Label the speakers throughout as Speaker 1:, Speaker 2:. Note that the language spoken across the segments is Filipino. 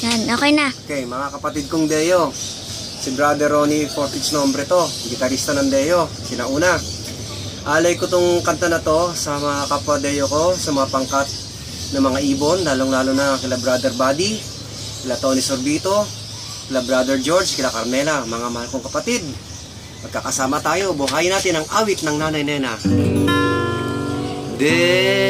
Speaker 1: Yan, okay na.
Speaker 2: Okay, mga kapatid kong Deo. Si Brother Ronnie Fortich Nombre to, gitarista ng Deo, sinauna. Alay ko tong kanta na to sa mga kapwa Deo ko, sa mga pangkat ng mga ibon, lalong-lalo na kila Brother Buddy, kila Tony Sorbito, kila Brother George, kila Carmela, mga mahal kong kapatid. Magkakasama tayo, buhayin natin ang awit ng Nanay Nena. Deo,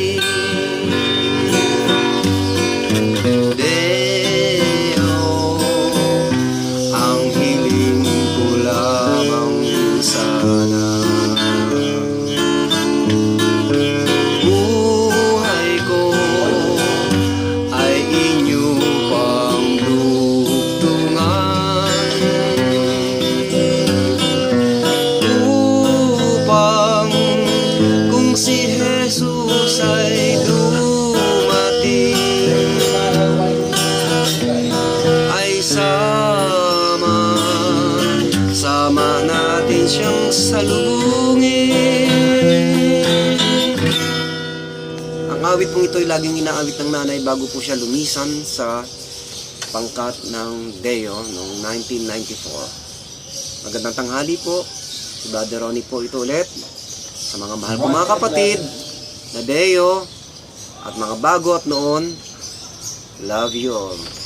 Speaker 2: salubungin ang awit pong ito ay laging inaawit ng nanay bago po siya lumisan sa pangkat ng Deo noong 1994 magandang tanghali po Si Brother Ronnie po ito ulit. Sa mga mahal ko mga kapatid, na Deo, at mga bago at noon, love you all.